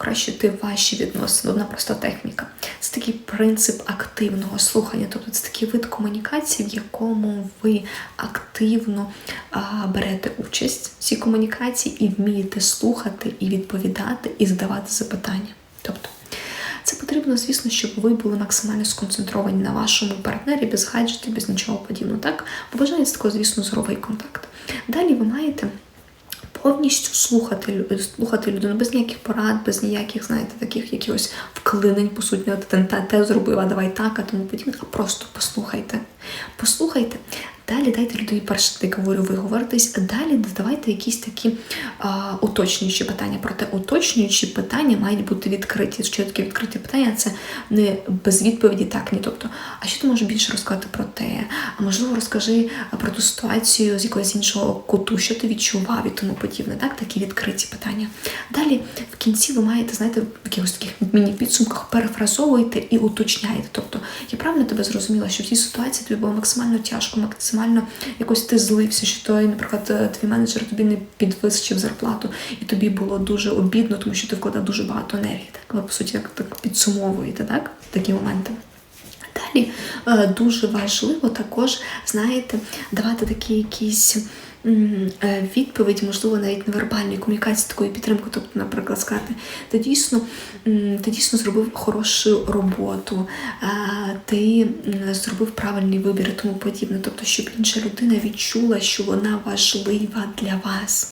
покращити ваші відносини. Одна проста техніка. Це такий принцип активного слухання. Тобто це такий вид комунікації, в якому ви активно а, берете участь в цій комунікації і вмієте слухати, і відповідати, і задавати запитання. Тобто це потрібно, звісно, щоб ви були максимально сконцентровані на вашому партнері без гаджетів, без нічого подібного. Так, побажається також, звісно, здоровий контакт. Далі ви маєте повністю слухати, слухати людину без ніяких порад, без ніяких, знаєте, таких якихось вклинень, по суті, те зробив, а давай так, а тому подібне. А просто послухайте. Послухайте. Далі дайте людині перше, я говорю, ви говоритесь, а далі задавайте якісь такі а, уточнюючі питання. Проте уточнюючі питання мають бути відкриті. Що таке відкриті питання? Це не без відповіді так, ні. Тобто, а що ти можеш більше розказати про те? А можливо, розкажи про ту ситуацію з якогось іншого куту, що ти відчував і тому подібне. Так, такі відкриті питання. Далі в кінці ви маєте, знаєте, в якихось таких міні-підсумках перефразовуєте і уточняєте. Тобто, я правильно тебе зрозуміла, що в цій ситуації тобі було максимально тяжко, максимально якось ти злився, що той, наприклад, е, твій менеджер тобі не підвищив зарплату, і тобі було дуже обідно, тому що ти вкладав дуже багато енергії. Так ви по суті як так підсумовуєте, так? Такі моменти. Далі е, дуже важливо також, знаєте, давати такі якісь е, можливо, навіть невербальної комунікації, такої підтримки. Тобто, наприклад, сказати, ти дійсно, ти дійсно зробив хорошу роботу, е, ти зробив правильний вибір і тому подібне. Тобто, щоб інша людина відчула, що вона важлива для вас.